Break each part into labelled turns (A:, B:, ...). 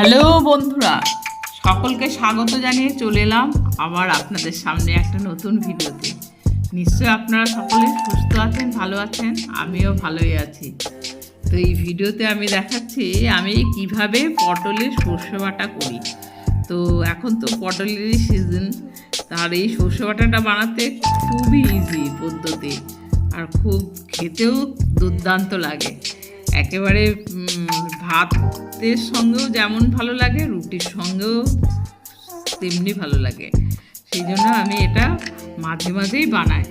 A: Hello বন্ধুরা। সকলকে স্বাগত জানিয়ে চলে এলাম আবার আপনাদের সামনে একটা নতুন ভিডিওতে। নিশ্চয়ই আপনারা সকলে সুস্থ আছেন ভালো আছেন আমিও ভালোই আছি। তো এই ভিডিওতে আমি দেখাচ্ছি আমি কীভাবে পটলের সর্ষে বাটা করি। তো এখন তো পটলেরই সিজন তার এই সর্ষে বাটাটা বানাতে খুবই ইজি পদ্ধতি আর খুব খেতেও দুর্দান্ত লাগে। একেবারে উম, ভাতের সঙ্গেও যেমন ভালো লাগে, রুটির সঙ্গেও তেমনি ভালো লাগে। সেই জন্য আমি এটা মাঝে মাঝেই বানাই।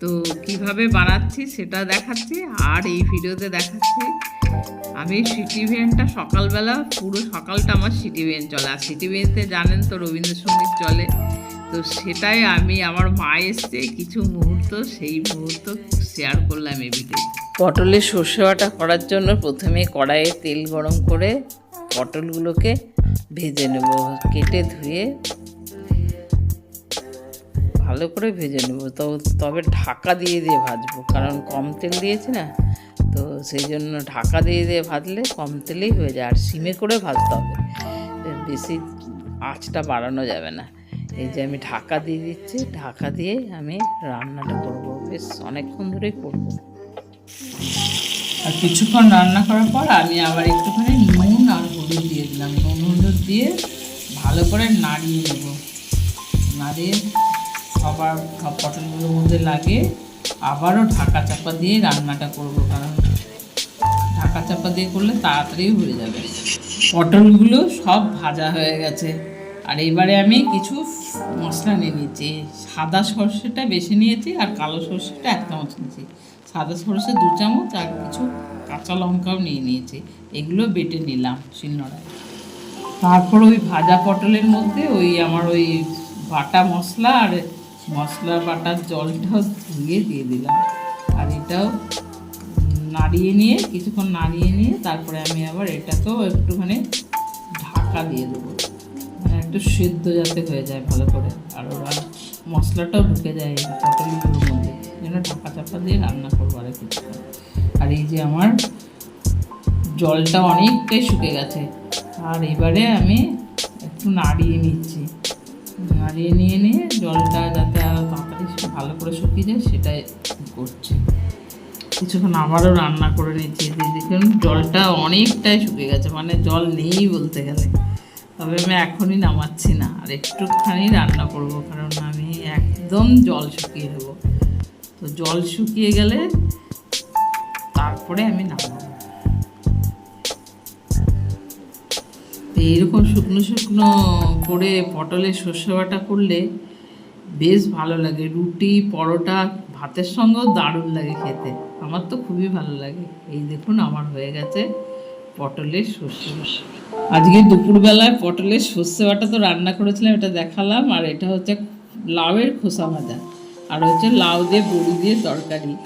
A: তো কীভাবে বানাচ্ছি সেটা দেখাচ্ছি, আর এই ভিডিওতে দেখাচ্ছি। আমি সিটি ভ্যানটা সকালবেলা, পুরো সকালটা আমার সিটি ভ্যান চলে। আর সিটি ভ্যানতে জানেন তো রবীন্দ্রসঙ্গীত চলে। তো সেটাই আমি, আমার মা এসছে, কিছু মুহূর্ত, সেই মুহূর্ত শেয়ার করলাম এই ভিডিও পটলের সর্ষে বাটা করার জন্য প্রথমে কড়াইয়ে তেল গরম করে পটলগুলোকে ভেজে নেব। কেটে ধুয়ে ভালো করে ভেজে নেব। তো তবে ঢাকা দিয়ে দিয়ে ভাজবো, কারণ কম তেল দিয়েছি না, তো সেই জন্য ঢাকা দিয়ে দিয়ে ভাজলে কম তেলেই হয়ে যায়। আর সিমে করে ভাজতে হবে, বেশি আঁচটা বাড়ানো যাবে না। এই যে আমি ঢাকা দিয়ে দিচ্ছি, ঢাকা দিয়ে আমি রান্নাটা করব। বেশ, অনেকক্ষণ ধরেই করব। আর কিছুক্ষণ রান্না করার পর আমি আবার একটুখানি নুন আর হলুদ দিয়ে দিলাম। নুন, হলুদ দিয়ে ভালো করে নাড়িয়ে নেব। নাড়িয়ে সবার সব পটলগুলোর মধ্যে লাগে আবারও ঢাকা চাপা দিয়ে রান্নাটা করব, কারণ ঢাকা চাপা দিয়ে করলে তাড়াতাড়ি হয়ে যাবে। পটলগুলো সব ভাজা হয়ে গেছে। আর এবারে আমি কিছু মশলা নিয়ে নিয়েছি সাদা সর্ষেটা বেশি নিয়েছি আর কালো সর্ষেটা এক চামচ নিয়েছি। সাদা সর্ষে দু চামচ আর কিছু কাঁচা লঙ্কাও নিয়ে নিয়েছি। এগুলো বেটে নিলাম শিলনোড়ায়। তারপর ওই ভাজা পটলের মধ্যে ওই আমার ওই বাটা মশলা আর মশলা বাটার জলটাও ধুয়ে দিয়ে দিলাম। আর এটাও নাড়িয়ে নিয়ে, কিছুক্ষণ নাড়িয়ে নিয়ে তারপরে আমি আবার এটাকেও একটুখানি ঢাকা দিয়ে দেবো। মানে একটু সেদ্ধ যাতে হয়ে যায় ভালো করে। আর ওরা মশলাটাও ঢুকে যায় পটলগুলোর মধ্যে। যেন ঢাকা চাপা দিয়ে রান্না করব আর কিছুক্ষণ আর এই যে আমার জলটা অনেকটাই শুকে গেছে। আর এবারে আমি একটু নাড়িয়ে নিচ্ছি। নাড়িয়ে নিয়ে নিয়ে জলটা যাতে আরও তাড়াতাড়ি ভালো করে শুকিয়ে যায়, সেটাই করছি। কিছুক্ষণ আবারও রান্না করে নিচ্ছি। দেখুন, জলটা অনেকটাই শুকিয়ে গেছে মানে জল নেই বলতে গেলে। তবে আমি এখনই নামাচ্ছি না, আর একটুখানি রান্না করব, কারণ আমি একদম জল শুকিয়ে দেবো তো জল শুকিয়ে গেলে তারপরে আমি নামাবো। এইরকম শুকনো শুকনো করে পটলের সর্ষে বাটা করলে বেশ ভালো লাগে। রুটি, পরোটা, ভাতের সঙ্গেও দারুণ লাগে খেতে। আমার তো খুবই ভালো লাগে। এই দেখুন, আমার হয়ে গেছে পটলের সর্ষে আজকে দুপুরবেলায় পটলের সর্ষে বাটা তো রান্না করেছিলাম, এটা দেখালাম। আর এটা হচ্ছে লাউয়ের খোসা ভাজা। আর হচ্ছে লাউ দিয়ে, বড়ি দিয়ে তরকারি।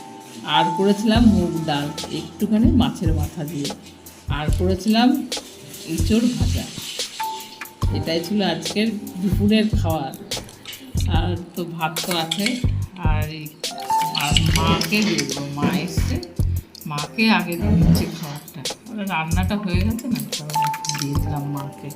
A: আর করেছিলাম মুগ ডাল, একটুখানি মাছের মাথা দিয়ে। আর করেছিলাম ইঁচড় ভাজা। এটাই ছিল আজকের দুপুরের খাবার। আর তো ভাত তো আছে। আর মাকে দিয়ে মা এসছে। মাকে আগে দিচ্ছি খাবারটা। রান্নাটা হয়ে গেছে না? দিয়েছিলাম মাকে।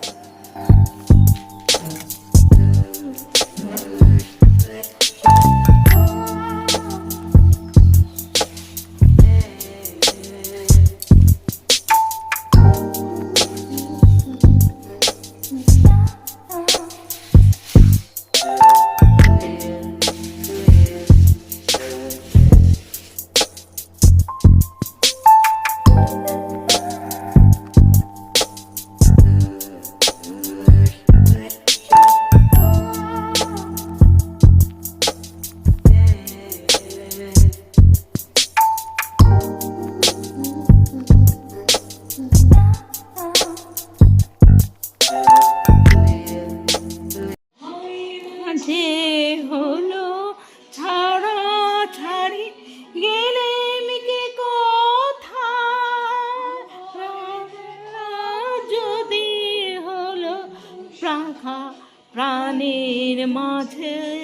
A: প্রাণের মাঝে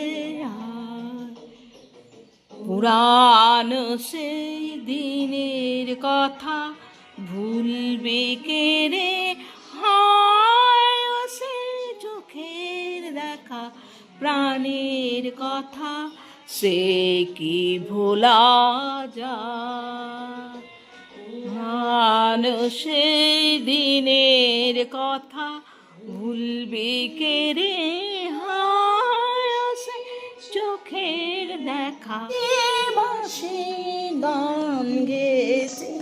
A: পুরাণ সেই দিনের কথা ভুলবে কে রে? হায় চোখের দেখা প্রাণের কথা সে কি ভোলা যায়? মানুষের দিনের কথা ভুলবি কে রে হাসে চোখের দেখা। বাসে গান গেছে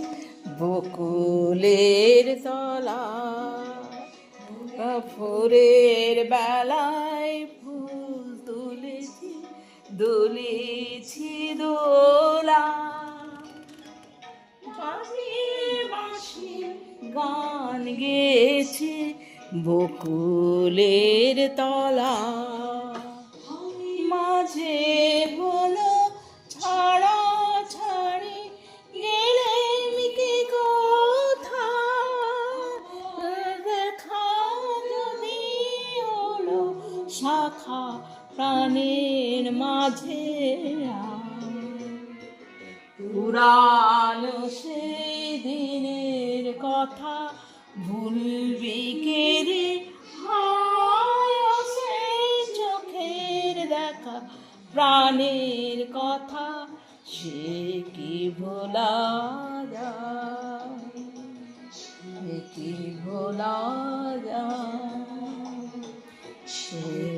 A: বকুলের তলা। ফুরের বেলায় ফুল তুলেছি, দুলেছি দোলা। বাঁশি গান গেছে বকুলের তলা। মাঝে হলো ছাড়া ছাড়ি গেলে কি কথা। দেখা যদি হলো শাখা প্রাণের মাঝে। পুরানো সেই দিনের কথা। ভুলবি কে রে সেই চোখের দেখা, প্রাণের কথা সে কি ভোলা যায়? সে কি ভোলা যায়? সে